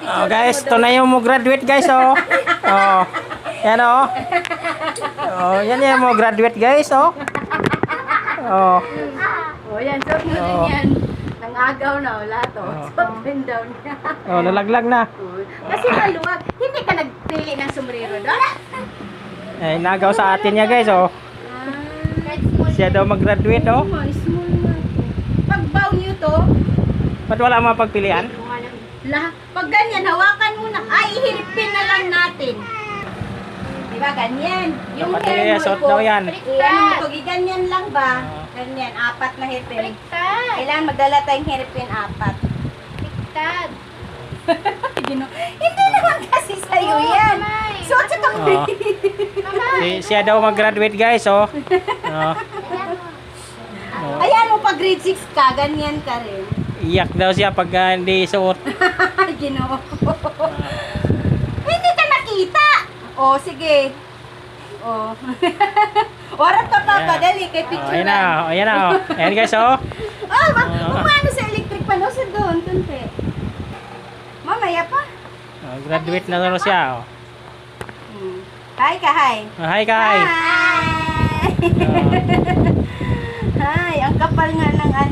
Oh, guys, ito na yung mo graduate guys, oh. Oh. Yan oh. Oh, yan yung mo graduate guys, oh. Oh. O yan, mo din Oo. yan. Nangagaw na, wala to. Suot din daw niya. Oh, nalaglag na. Kasi maluwag. Hindi ka nagpili ng sombrero doon? Eh, nagaw sa atin niya guys, oh. Ah, Siya daw mag-graduate, oh. na. Pag bow niyo to, Ba't wala mga pagpilian? Lahat, pag ganyan, hawakan mo na. Ay, ihiripin na lang natin. Di ba, ganyan. Yung Dapat hair mo, i-suot iko- daw yan. i-ano mo ganyan lang ba? Oo. Ganyan, apat na hairpin. Baliktad. Kailangan magdala tayong hairpin apat. Baliktad. Hindi naman kasi sa'yo yan. Kamay. Suot sa kamay. Oo. Si, siya daw mag-graduate guys, oh. Oh. Oh. Ayan mo, pag grade 6 ka, ganyan ka rin. Iyak daw siya pag ah, hindi suot. Ginoo. Hindi ka nakita. O, sige. O. Warap ka pa, Ayan. padali kay Oh, picture. ayan na, oh, ayan na, oh. Ayan guys, oh. Ah, ma, Ah. umano sa electric pan, o, sa doon, tunti. Mamaya pa. Oh, graduate na daw siya, oh. Hmm. Hi ka, hi. Oh, hi, Kai. Hi. Oh. Hi, ang kapal nga ng ano.